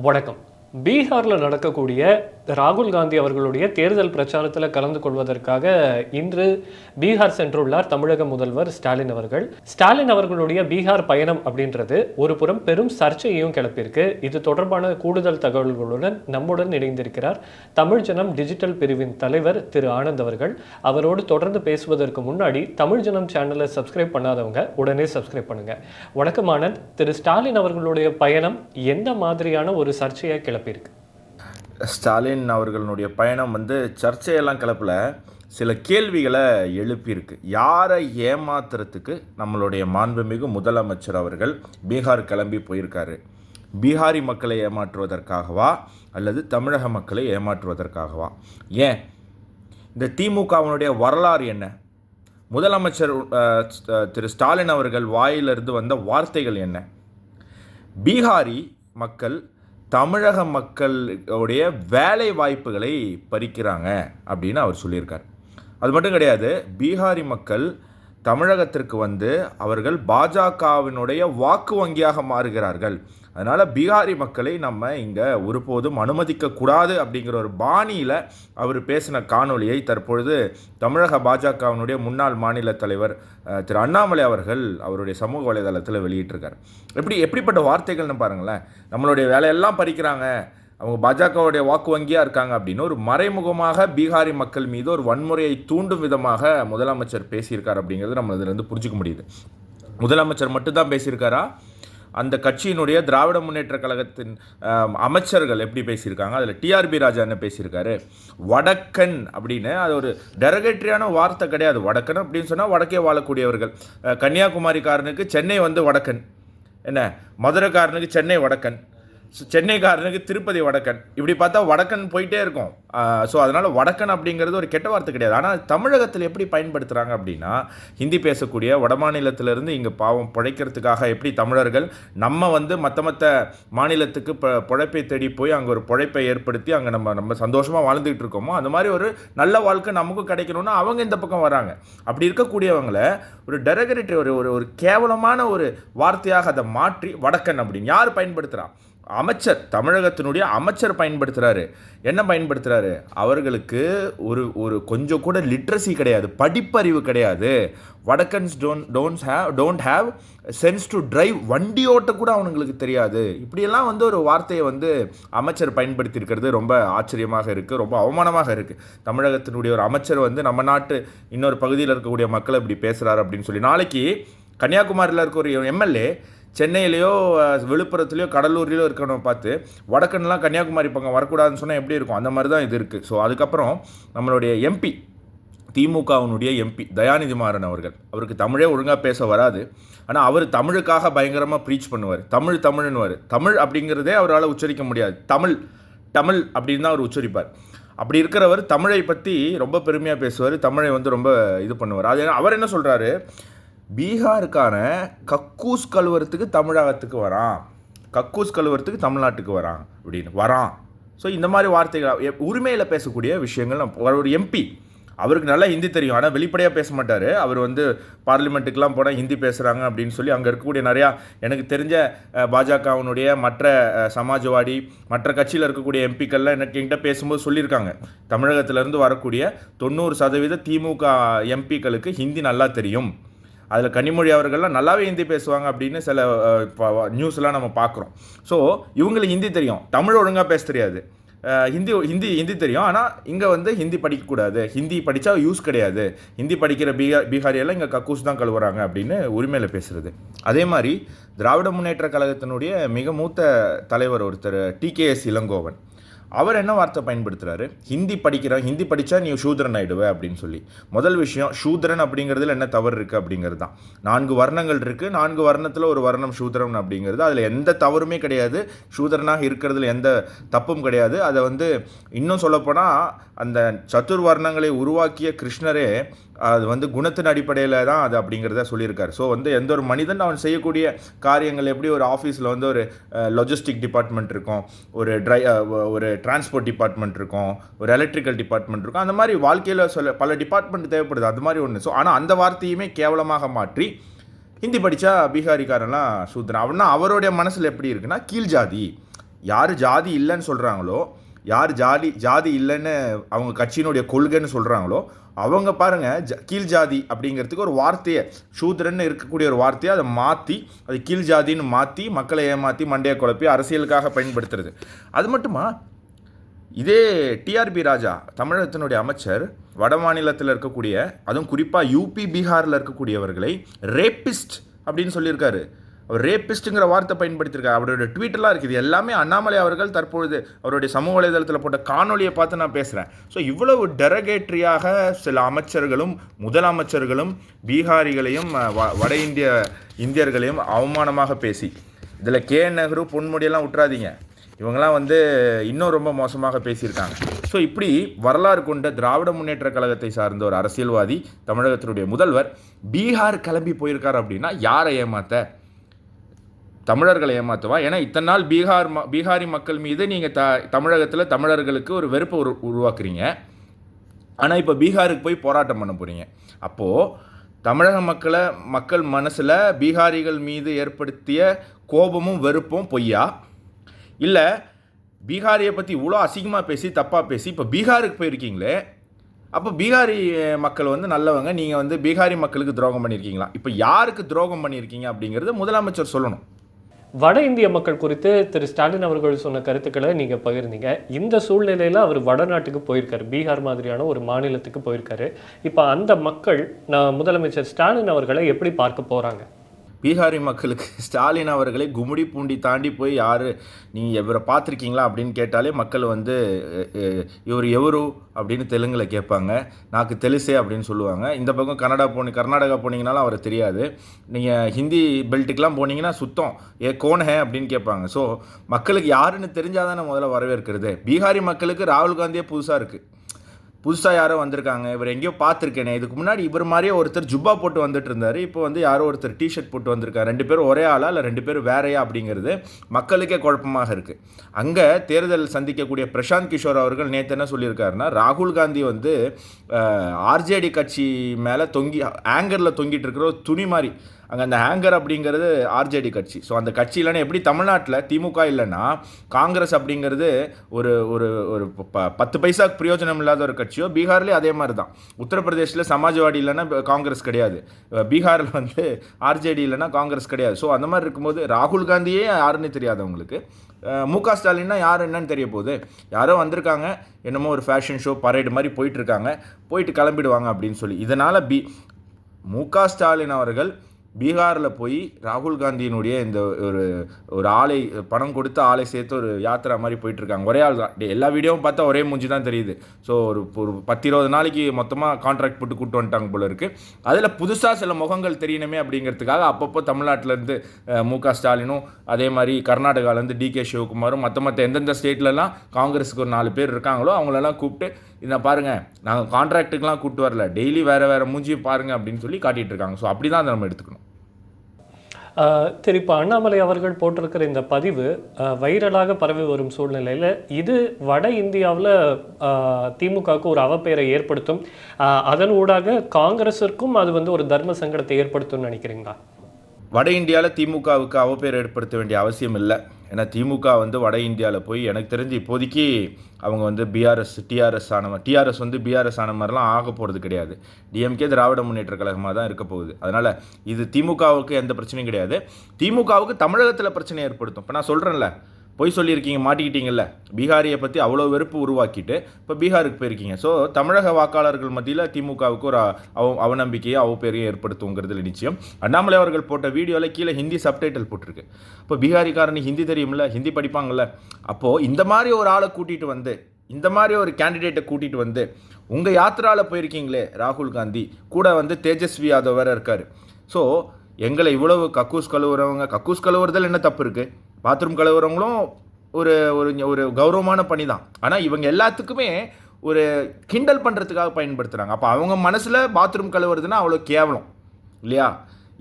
வணக்கம். பீகாரில் நடக்கக்கூடிய ராகுல் காந்தி அவர்களுடைய தேர்தல் பிரச்சாரத்தில் கலந்து கொள்வதற்காக இன்று பீகார் சென்றுள்ளார் தமிழக முதல்வர் ஸ்டாலின் அவர்கள். ஸ்டாலின் அவர்களுடைய பீகார் பயணம் அப்படின்றது ஒரு புறம் பெரும் சர்ச்சையையும் கிளப்பியிருக்கு. இது தொடர்பான கூடுதல் தகவல்களுடன் நம்முடன் இணைந்திருக்கிறார் தமிழ் ஜனம் டிஜிட்டல் பிரிவின் தலைவர் திரு ஆனந்த் அவர்கள். அவரோடு தொடர்ந்து பேசுவதற்கு முன்னாடி தமிழ் ஜனம் சேனலை சப்ஸ்கிரைப் பண்ணாதவங்க உடனே சப்ஸ்கிரைப் பண்ணுங்க. வணக்கம் ஆனந்த். திரு ஸ்டாலின் அவர்களுடைய பயணம் எந்த மாதிரியான ஒரு கிளப்பி இருக்கு ஸ்டாலின் அவர்களுடைய பயணம் வந்து சர்ச்சையெல்லாம் கிளப்பல சில கேள்விகளை எழுப்பியிருக்கு. யாரை ஏமாத்துறதுக்கு நம்மளுடைய மாண்புமிகு முதலமைச்சர் அவர்கள் பீகார் கிளம்பி போயிருக்காரு? பீகாரி மக்களை ஏமாற்றுவதற்காகவா அல்லது தமிழக மக்களை ஏமாற்றுவதற்காகவா? ஏன்? இந்த திமுகவினுடைய வரலாறு என்ன? முதலமைச்சர் திரு ஸ்டாலின் அவர்கள் வாயிலிருந்து வந்த வார்த்தைகள் என்ன? பீகாரி மக்கள் தமிழக மக்களுடைய வேலை வாய்ப்புகளை பறிக்கிறாங்க அப்படின்னு அவர் சொல்லியிருக்கார். அது மட்டும் கிடையாது பீகாரி மக்கள் தமிழகத்திற்கு வந்து அவர்கள் பாஜகவினுடைய வாக்கு வங்கியாக மாறுகிறார்கள். அதனால் பீகாரி மக்களை நம்ம இங்கே ஒருபோதும் அனுமதிக்கக்கூடாது அப்படிங்கிற ஒரு பாணியில் அவர் பேசின காணொலியை தற்பொழுது தமிழக பாஜகவினுடைய முன்னாள் மாநில தலைவர் திரு அண்ணாமலை அவர்கள் அவருடைய சமூக வலைதளத்தில் வெளியிட்டிருக்கார். எப்படி எப்படிப்பட்ட வார்த்தைகள்னு பாருங்களேன். நம்மளுடைய வேலையெல்லாம் பறிக்கிறாங்க. அவங்க பாஜகவுடைய வாக்கு வங்கியாக இருக்காங்க அப்படின்னு ஒரு மறைமுகமாக பீகாரி மக்கள் மீது ஒரு வன்முறையை தூண்டும் விதமாக முதலமைச்சர் பேசியிருக்கார் அப்படிங்கிறது நம்ம இதிலிருந்து புரிஞ்சுக்க முடியுது. முதலமைச்சர் மட்டும்தான் பேசியிருக்காரா? அந்த கட்சியினுடைய திராவிட முன்னேற்ற கழகத்தின் அமைச்சர்கள் எப்படி பேசியிருக்காங்க? அதில் டிஆர்பி ராஜா என்ன பேசியிருக்காரு? வடக்கன் அப்படின்னு அது ஒரு டெரகேட்ரியான வார்த்தை கிடையாது. வடக்கன் அப்படின்னு சொன்னால் வடக்கே வாழக்கூடியவர்கள். கன்னியாகுமரிக்காரனுக்கு சென்னை வந்து வடக்கன். என்ன? மதுரைக்காரனுக்கு சென்னை வடக்கன். சென்னைக்காரனுக்கு திருப்பதி வடக்கன். இப்படி பார்த்தா வடக்கன் போயிட்டே இருக்கும். ஸோ அதனால் வடக்கன் அப்படிங்கிறது ஒரு கெட்ட வார்த்தை கிடையாது. ஆனால் தமிழகத்தில் எப்படி பயன்படுத்துகிறாங்க அப்படின்னா ஹிந்தி பேசக்கூடிய வடமாநிலத்திலேருந்து இங்கே பாவம் பிழைக்கிறதுக்காக எப்படி தமிழர்கள் நம்ம வந்து மற்ற மற்ற மாநிலத்துக்கு ப பிழைப்பை தேடி போய் அங்கே ஒரு பிழைப்பை ஏற்படுத்தி அங்கே நம்ம நம்ம சந்தோஷமாக வாழ்ந்துகிட்டு இருக்கோமோ அந்த மாதிரி ஒரு நல்ல வாழ்க்கை நமக்கும் கிடைக்கணும்னா அவங்க இந்த பக்கம் வராங்க. அப்படி இருக்கக்கூடியவங்கள ஒரு டெரகரேட்டரி ஒரு ஒரு ஒரு கேவலமான ஒரு வார்த்தையாக அதை மாற்றி வடக்கன் அப்படின்னு யார் பயன்படுத்துகிறான் அமைச்சர் தமிழகத்தினுடைய அமைச்சர் பயன்படுத்துகிறாரு என்ன பயன்படுத்துகிறாரு அவர்களுக்கு ஒரு ஒரு கொஞ்சம் கூட லிட்ரஸி கிடையாது படிப்பறிவு கிடையாது. வடக்கன்ஸ் don't don't have don't have sense to drive வண்டி ஓட்ட கூட அவனுங்களுக்கு தெரியாது. இப்படியெல்லாம் வந்து ஒரு வார்த்தையை வந்து அமைச்சர் பயன்படுத்தியிருக்கிறது ரொம்ப ஆச்சரியமாக இருக்குது ரொம்ப அவமானமாக இருக்குது தமிழகத்தினுடைய ஒரு அமைச்சர் வந்து நம்ம நாட்டு இன்னொரு பகுதியில் இருக்கக்கூடிய மக்களை இப்படி பேசுகிறாரு அப்படின்னு சொல்லி. நாளைக்கு கன்னியாகுமரியில் இருக்க ஒரு எம்எல்ஏ சென்னையிலேயோ விழுப்புரத்துலேயோ விழுப்புரத்துலையோ இருக்கணும் பார்த்து வடக்குன்னெலாம் கன்னியாகுமரி பக்கம் வரக்கூடாதுன்னு சொன்னால் எப்படி இருக்கும்? அந்த மாதிரி தான் இது இருக்குது ஸோ அதுக்கப்புறம் நம்மளுடைய எம்பி திமுகவினுடைய எம்பி தயாநிதி மாறன் அவர்கள். அவருக்கு தமிழே ஒழுங்காக பேச வராது. ஆனால் அவர் தமிழுக்காக பயங்கரமாக ப்ரீச் பண்ணுவார். தமிழ் தமிழ்னுவார் தமிழ் அப்படிங்கிறதே அவரால் உச்சரிக்க முடியாது. தமிழ் தமிழ் அப்படின்னு தான் அவர் உச்சரிப்பார். அப்படி இருக்கிறவர் தமிழை பற்றி ரொம்ப பெருமையாக பேசுவார். தமிழை வந்து ரொம்ப இது பண்ணுவார். அது அவர் என்ன சொல்கிறாரு பீகாருக்கான கக்கூஸ் கழுவுறதுக்கு தமிழகத்துக்கு வரான். கக்கூஸ் கழுவுறதுக்கு தமிழ்நாட்டுக்கு வரான் அப்படின்னு. வரான். ஸோ இந்த மாதிரி வார்த்தைகள் உரிமையில் பேசக்கூடிய விஷயங்கள் நம்ம- ஒரு எம்பி அவருக்கு நல்லா ஹிந்தி தெரியும். ஆனால் வெளிப்படையாக பேச மாட்டார். அவர் வந்து பார்லிமெண்ட்டுக்கெலாம் போனால் ஹிந்தி பேசுகிறாங்க அப்படின்னு சொல்லி அங்கே இருக்கக்கூடிய நிறையா எனக்கு தெரிஞ்ச பாஜகவினுடைய மற்ற சமாஜ்வாடி மற்ற கட்சியில் இருக்கக்கூடிய எம்பிக்கள்லாம் எனக்கு என்கிட்ட பேசும்போது சொல்லியிருக்காங்க. தமிழகத்திலேருந்து வரக்கூடிய தொண்ணூறு சதவீத திமுக எம்பிக்களுக்கு ஹிந்தி நல்லா தெரியும். அதில் கனிமொழி அவர்கள்லாம் நல்லாவே ஹிந்தி பேசுவாங்க அப்படின்னு சில நியூஸ்லாம் நம்ம பார்க்குறோம் ஸோ இவங்களுக்கு ஹிந்தி தெரியும். தமிழ் ஒழுங்காக பேச தெரியாது. ஹிந்தி ஹிந்தி ஹிந்தி தெரியும். ஆனால் இங்கே வந்து ஹிந்தி படிக்கக்கூடாது. ஹிந்தி படித்தா யூஸ் கிடையாது. ஹிந்தி படிக்கிற பீகா பீகாரியெல்லாம் இங்கே கக்கூஸ் தான் கழுவுறாங்க அப்படின்னு உரிமையில் பேசுகிறது அதே மாதிரி திராவிட முன்னேற்ற கழகத்தினுடைய மிக மூத்த தலைவர் ஒருத்தர் டிகேஎஸ் இளங்கோவன். அவர் என்ன வார்த்தை பயன்படுத்துகிறாரு ஹிந்தி படிக்கிறோம் ஹிந்தி படித்தா நீ சூத்ரன் ஆகிடுவ அப்படின்னு சொல்லி. முதல் விஷயம் சூத்ரன் அப்படிங்கிறதுல என்ன தவறு இருக்குது அப்படிங்கிறது தான். நான்கு வர்ணங்கள் இருக்குது நான்கு வர்ணத்தில் ஒரு வர்ணம் சூத்ரன் அப்படிங்கிறது. அதில் எந்த தவறுமே கிடையாது. சூத்ரனாக இருக்கிறதுல எந்த தப்பும் கிடையாது. அதை வந்து இன்னும் சொல்லப்போனால் அந்த சத்துர் வர்ணங்களை உருவாக்கிய கிருஷ்ணரே அது வந்து குணத்தின் அடிப்படையில் தான் அது அப்படிங்கிறத சொல்லியிருக்காரு. ஸோ வந்து எந்த ஒரு மனிதன் அவன் செய்யக்கூடிய காரியங்கள் எப்படி ஒரு ஆஃபீஸில் வந்து ஒரு லொஜிஸ்டிக் டிபார்ட்மெண்ட் இருக்கும் ஒரு ட்ரை ஒரு டிரான்ஸ்போர்ட் டிபார்ட்மெண்ட் இருக்கும் ஒரு எலக்ட்ரிக்கல் டிபார்ட்மெண்ட் இருக்கும் அந்த மாதிரி வாழ்க்கையில் சொல்ல பல டிபார்ட்மெண்ட் தேவைப்படுது அது மாதிரி ஒன்று ஸோ ஆனால் அந்த வார்த்தையுமே கேவலமாக மாற்றி ஹிந்தி படித்தா பீகாரிக்காரன்லாம் சூத்திரன். அவனா அவருடைய மனசில் எப்படி இருக்குன்னா கீழ் ஜாதி. யார் ஜாதி இல்லைன்னு சொல்கிறாங்களோ யார் ஜாதி ஜாதி இல்லைன்னு அவங்க கட்சியினுடைய கொள்கைன்னு சொல்கிறாங்களோ அவங்க பாருங்க ஜ- கீழ் ஜாதி அப்படிங்கிறதுக்கு ஒரு வார்த்தையை சூத்ரன்னு இருக்கக்கூடிய ஒரு வார்த்தையை அதை மாற்றி அது கீழ் ஜாதின்னு மாற்றி மக்களை ஏமாற்றி மண்டையை குழப்பி அரசியலுக்காக பயன்படுத்துறது. அது மட்டுமா? இதே டிஆர்பி ராஜா தமிழகத்தினுடைய அமைச்சர் வட மாநிலத்தில் இருக்கக்கூடிய அதுவும் குறிப்பாக யூபி பீகாரில் இருக்கக்கூடியவர்களை ரேப்பிஸ்ட் அப்படின்னு சொல்லியிருக்காரு. அவர் ரேபிஸ்ட்டுங்கிற வார்த்தை பயன்படுத்தியிருக்காரு. அவருடைய ட்வீட்டெல்லாம் இருக்குது. எல்லாமே அண்ணாமலை அவர்கள் தற்பொழுது அவருடைய சமூக வலைதளத்தில் போட்ட காணொலியை பார்த்து நான் பேசுகிறேன் ஸோ இவ்வளவு டெரகேட்ரியாக சில அமைச்சர்களும் முதலமைச்சர்களும் பீகாரிகளையும் வ- வட இந்திய இந்தியர்களையும் அவமானமாக பேசி இதில் கே நெஹ்ரு பொன்முடியெல்லாம் விட்டுறாதீங்க இவங்கெல்லாம் வந்து இன்னும் ரொம்ப மோசமாக பேசியிருக்காங்க. ஸோ இப்படி வரலாறு கொண்ட திராவிட முன்னேற்ற கழகத்தை சார்ந்த ஒரு அரசியல்வாதி தமிழகத்தினுடைய முதல்வர் பீகார் கிளம்பி போயிருக்கார் அப்படின்னா யாரை ஏமாத்த? தமிழர்களை ஏமாற்றுவா ஏன்னா இத்தனை நாள் பீகார் ம பீகாரி மக்கள் மீது நீங்கள் த தமிழகத்தில் தமிழர்களுக்கு ஒரு வெறுப்பை உரு உருவாக்குறீங்க. ஆனால் இப்போ பீகாருக்கு போய் போராட்டம் பண்ண போகிறீங்க அப்போது தமிழக மக்களை மக்கள் மனசில் பீகாரிகள் மீது ஏற்படுத்திய கோபமும் வெறுப்பும் பொய்யா? இல்லை பீகாரியை பற்றி இவ்வளோ அசிங்கமாக பேசி தப்பாக பேசி இப்போ பீகாருக்கு போயிருக்கீங்களே? அப்போ பீகாரி மக்கள் வந்து நல்லவங்க நீங்கள் வந்து பீகாரி மக்களுக்கு துரோகம் பண்ணியிருக்கீங்களா இப்போ யாருக்கு துரோகம் பண்ணியிருக்கீங்க அப்படிங்கிறது முதலமைச்சர் சொல்லணும். வட இந்திய மக்கள் குறித்து திரு ஸ்டாலின் அவர்கள் சொன்ன கருத்துக்களை நீங்கள் பகிர்ந்தீங்க. இந்த சூழ்நிலையில அவர் வடநாட்டுக்கு போயிருக்காரு. பீகார் மாதிரியான ஒரு மாநிலத்துக்கு போயிருக்காரு. இப்போ அந்த மக்கள் நான் முதலமைச்சர் ஸ்டாலின் அவர்களை எப்படி பார்க்க போகிறாங்க பீகாரி மக்களுக்கு ஸ்டாலின் அவர்களை கும்முடி பூண்டி தாண்டி போய் யார்? நீங்கள் இவரை பார்த்துருக்கீங்களா அப்படின்னு கேட்டாலே மக்கள் வந்து இவர் எவரு? அப்படின்னு தெலுங்கில் கேட்பாங்க. நாக்கு தெலுசே அப்படின்னு சொல்லுவாங்க. இந்த பக்கம் கனடா போனி கர்நாடகா போனீங்கனாலும் அவரை தெரியாது. நீங்கள் ஹிந்தி பெல்ட்டுக்கெலாம் போனீங்கன்னா சுத்தம். ஏ கோன் ஹே அப்படின்னு கேட்பாங்க. ஸோ மக்களுக்கு யாருன்னு தெரிஞ்சாதானே முதல்ல வரவேற்கிறது. பீகாரி மக்களுக்கு ராகுல் காந்தியே புதுசாக இருக்குது புதுசாக யாரோ வந்திருக்காங்க. இவர் எங்கேயோ பார்த்துருக்கேனே. இதுக்கு முன்னாடி இவர் மாதிரியே ஒருத்தர் ஜுப்பா போட்டு வந்துட்டு இருந்தார் இப்போ வந்து யாரோ ஒருத்தர் டிஷர்ட் போட்டு வந்திருக்காரு. ரெண்டு பேரும் ஒரே ஆளா இல்லை ரெண்டு பேரும் வேறையா அப்படிங்கிறது மக்களுக்கே குழப்பமாக இருக்குது அங்கே தேர்தல் சந்திக்கக்கூடிய பிரசாந்த் கிஷோர் அவர்கள் நேற்று என்ன சொல்லியிருக்காருன்னா ராகுல் காந்தி வந்து ஆர்ஜேடி கட்சி மேலே தொங்கி ஆங்கரில் தொங்கிட்டு இருக்கிற ஒரு துணி மாதிரி அங்கே அந்த ஹேங்கர் அப்படிங்கிறது ஆர்ஜேடி கட்சி. ஸோ அந்த கட்சி இல்லைன்னா எப்படி தமிழ்நாட்டில் திமுக இல்லைன்னா காங்கிரஸ் அப்படிங்கிறது ஒரு ஒரு ஒரு ப- பத்து பைசா பிரயோஜனம் இல்லாத ஒரு கட்சியோ பீகார்லேயும் அதே மாதிரி தான் உத்தரப்பிரதேசில் சமாஜ்வாடி இல்லைன்னா காங்கிரஸ் கிடையாது. பீகாரில் வந்து ஆர்ஜேடி இல்லைன்னா காங்கிரஸ் கிடையாது. ஸோ அந்த மாதிரி இருக்கும்போது ராகுல் காந்தியே யாருன்னு தெரியாது அவங்களுக்கு. மு க ஸ்டாலின்னா யார் என்னன்னு தெரிய போகுது. யாரோ வந்திருக்காங்க. என்னமோ ஒரு ஃபேஷன் ஷோ பரேடு மாதிரி போயிட்டு இருக்காங்க. போயிட்டு கிளம்பிடுவாங்க அப்படின்னு சொல்லி. இதனால் பி மு க ஸ்டாலின் அவர்கள் பீகாரில் போய் ராகுல் காந்தியினுடைய இந்த ஒரு ஒரு ஆலை பணம் கொடுத்து ஆலை சேர்த்து ஒரு யாத்திரா மாதிரி போயிட்டுருக்காங்க. ஒரே ஆள் தான். எல்லா வீடியோவும் பார்த்தா ஒரே மூஞ்சி தான் தெரியுது. ஸோ ஒரு ஒரு பத்து இருபது நாளைக்கு மொத்தமாக கான்ட்ராக்ட் போட்டு கூட்டு வந்துட்டாங்க போல இருக்குது அதில் புதுசாக சில முகங்கள் தெரியணுமே அப்படிங்கிறதுக்காக அப்பப்போ தமிழ்நாட்டிலேருந்து மு க ஸ்டாலினும் அதே மாதிரி கர்நாடகாலேருந்து டி கே சிவகுமாரும் மற்ற மற்ற எந்தெந்த ஸ்டேட்லலாம் காங்கிரஸுக்கு ஒரு நாலு பேர் இருக்காங்களோ அவங்களெல்லாம் கூப்பிட்டு இதை பாருங்கள் நாங்கள் கான்ட்ராக்டுக்கெலாம் கூப்பிட்டு வரல. டெய்லி வேறு வேறு மூஞ்சியும் பாருங்கள் அப்படின்னு சொல்லி காட்டிகிட்டு இருக்காங்க ஸோ அப்படி தான் அதை நம்ம எடுத்துக்கணும். சரி இப்போ அண்ணாமலை அவர்கள் போட்டிருக்கிற இந்த பதிவு வைரலாக பரவி வரும் சூழ்நிலையில் இது வட இந்தியாவில் திமுகவுக்கு ஒரு அவப்பெயரை ஏற்படுத்தும். அதன் ஊடாக காங்கிரஸிற்கும் அது வந்து ஒரு தர்ம சங்கடத்தை ஏற்படுத்தும்னு நினைக்கிறீங்களா? வட இந்தியாவில் திமுகவுக்கு அவப்பேர் ஏற்படுத்த வேண்டிய அவசியம் இல்லை. ஏன்னா திமுக வந்து வட இந்தியாவில் போய் எனக்கு தெரிஞ்சு இப்போதைக்கு அவங்க வந்து பிஆர்எஸ் டிஆர்எஸ் ஆன டிஆர்எஸ் வந்து பிஆர்எஸ் ஆன மாதிரிலாம் ஆக போகிறது கிடையாது. டிஎம்கே திராவிட முன்னேற்ற கழகமாக தான் இருக்க போகுது. அதனால் இது திமுகவுக்கு எந்த பிரச்சனையும் கிடையாது. திமுகவுக்கு தமிழகத்தில் பிரச்சனை ஏற்படுத்தும். இப்போ நான் சொல்கிறேன்ல பொய் சொல்லியிருக்கீங்க மாட்டிக்கிட்டீங்கல்ல? பீகாரியை பற்றி அவ்வளோ வெறுப்பு உருவாக்கிட்டு இப்போ பீகாருக்கு போயிருக்கீங்க. ஸோ தமிழக வாக்காளர்கள் மத்தியில் திமுகவுக்கு ஒரு அவ அவநம்பிக்கையை அவப்பேரையும் ஏற்படுத்துங்கிறதுல நிச்சயம். அண்ணாமலை அவர்கள் போட்ட வீடியோவில் கீழே ஹிந்தி சப்டைட்டில் போட்டிருக்கு. இப்போ பீகாரிக்காரனு ஹிந்தி தெரியும்ல ஹிந்தி படிப்பாங்கள்ல அப்போது இந்த மாதிரி ஒரு ஆளை கூட்டிகிட்டு வந்து இந்த மாதிரி ஒரு கேண்டிடேட்டை கூட்டிகிட்டு வந்து உங்கள் யாத்திராவில் போயிருக்கீங்களே ராகுல் காந்தி? கூட வந்து தேஜஸ்வி யாதவ் வேறு இருக்கார். ஸோ எங்களை இவ்வளவு கக்கூஸ் கழுவுறவங்க கக்கூஸ் கழுவுறதில் என்ன தப்பு இருக்குது பாத்ரூம் கழுவுறவங்களும் ஒரு ஒரு ஒரு கௌரவமான பணி தான் ஆனால் இவங்க எல்லாத்துக்குமே ஒரு கிண்டல் பண்ணுறதுக்காக பயன்படுத்துகிறாங்க அப்போ அவங்க மனசில் பாத்ரூம் கழுவுறதுன்னா அவ்வளோ கேவலம் இல்லையா?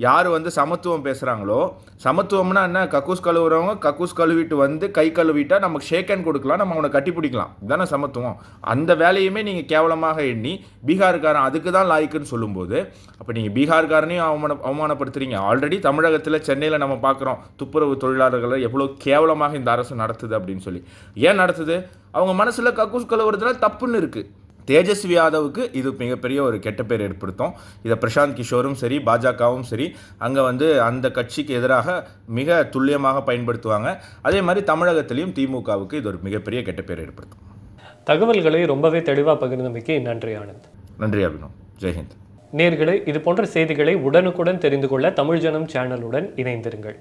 யார் வந்து சமத்துவம் பேசுகிறாங்களோ சமத்துவம்னா என்ன? கக்கூஸ் கழுவுறவங்க கக்கூஸ் கழுவிட்டு வந்து கை கழுவிட்டால் நமக்கு ஷேக் ஹேண்ட் கொடுக்கலாம் நம்ம அவனை கட்டி பிடிக்கலாம். இதுதானே சமத்துவம். அந்த வேலையுமே நீங்கள் கேவலமாக எண்ணி பீகார்காரன் அதுக்கு தான் லாய்க்குன்னு சொல்லும்போது அப்போ நீங்கள் பீகார்காரனையும் அவமான அவமானப்படுத்துறீங்க. ஆல்ரெடி தமிழகத்தில் சென்னையில் நம்ம பார்க்குறோம் துப்புரவு தொழிலாளர்களை எவ்வளோ கேவலமாக இந்த அரசு நடத்துது அப்படின்னு சொல்லி. ஏன் நடத்துது? அவங்க மனசில் கக்கூஸ் கழுவுறதுல தப்புன்னு இருக்குது தேஜஸ்வி யாதவுக்கு இது மிகப்பெரிய ஒரு கெட்ட பேர் ஏற்படுத்தும். இதை பிரசாந்த் கிஷோரும் சரி பாஜகவும் சரி அங்கே வந்து அந்த கட்சிக்கு எதிராக மிக துல்லியமாக பயன்படுத்துவாங்க. அதே மாதிரி தமிழகத்திலையும் திமுகவுக்கு இது ஒரு மிகப்பெரிய கெட்ட பேர் ஏற்படுத்தும். தகவல்களை ரொம்பவே தெளிவாக பகிர்ந்தமைக்கு நன்றி ஆனந்த். நன்றி அபினவ். ஜெய்ஹிந்த் நேர்களே இது போன்ற செய்திகளை உடனுக்குடன் தெரிந்து கொள்ள தமிழ் ஜனம் சேனலுடன் இணைந்திருங்கள்.